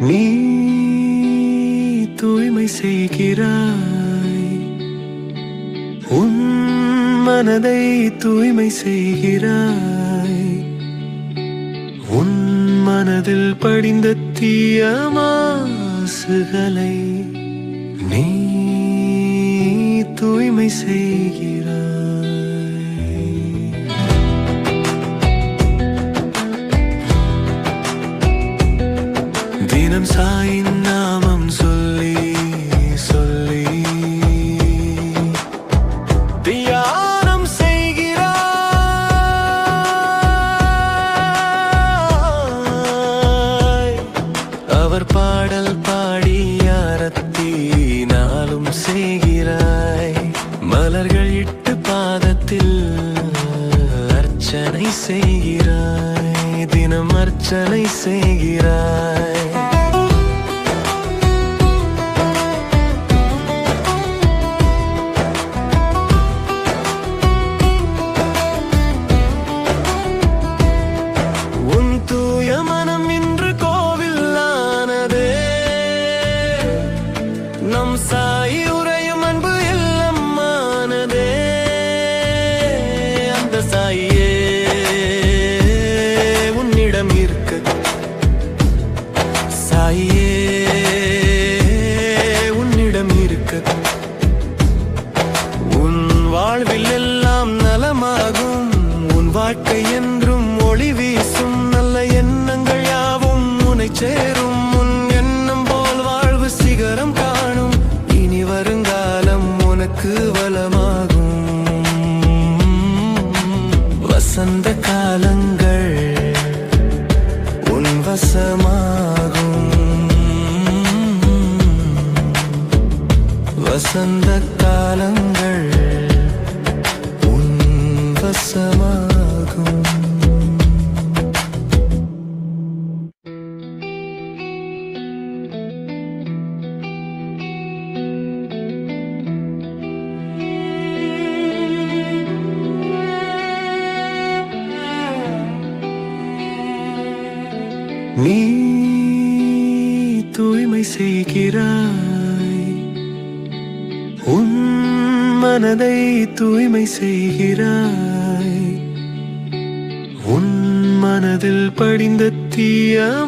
நீ தூய்மை செய்கிறாய். உன் மனதை தூய்மை செய்கிறாய். உன் மனதில் படிந்த தீய மாசுகளை நீ தூய்மை செய்கிறாய். தினம் சாயின் நாமம் சொல்லி சொல்லி. தியானம் செய்கிறாய். அவர் பாடல் பாடி ஆரத்தி நாளும் செய்கிறாய். மலர்கள் இட்டு பாதத்தில் அர்ச்சனை செய்கிறாய். தினம் அர்ச்சனை செய்கிறாய். வாழ்க்கை என்றும் ஒளி வீசும் நல்ல எண்ணங்கள் யாவும் உனை சேரும். உன் எண்ணம் போல் வாழ்வு சிகரம் காணும். இனி வருங்காலம் உனக்கு வளமாகும். வசந்த காலங்கள் உன் வசமாகும். வசந்த கால நீ தூய்மை செய்கிறாய். உன் மனதை தூய்மை செய்கிறாய். உன் மனதில் படிந்த தீயமாசுகள்